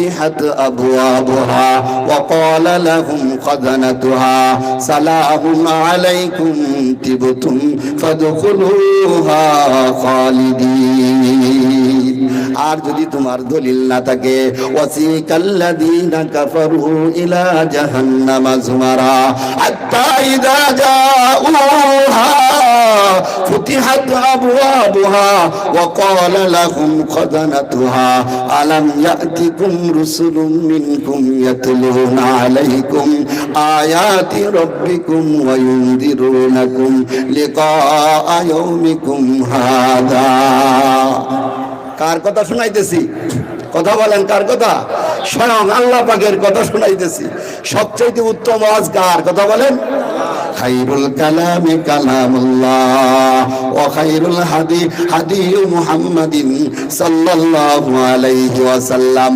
فتحت أبوابها وقال لهم خزنتها سلام عليكم تبتم فادخلوها خالدين আর যদি তোমার দলিল না থাকে ওয়াসিকাল্লাযীনা কাফারু ইলা জাহান্নামা যুমারা হাত্তা ইযা জাউহা فتحت أبوابها وقال لهم خزنتها ألم يأتكم رسل منكم يتلون عليكم آيات ربكم وينذرونكم لقاء يومكم هذا কার কথা শুনাইতেছি কথা বলেন কার কথা স্বয়ং আল্লাহ পাকের কথা শুনাইতেছি সবচেয়ে উত্তম আজ কার কথা বলেন খাইরুল কালামে কালামুল্লাহ ও খাইরুল হাদি হাদি মুহাম্মাদিন সাল্লাল্লাহু আলাইহি ওয়াসাল্লাম।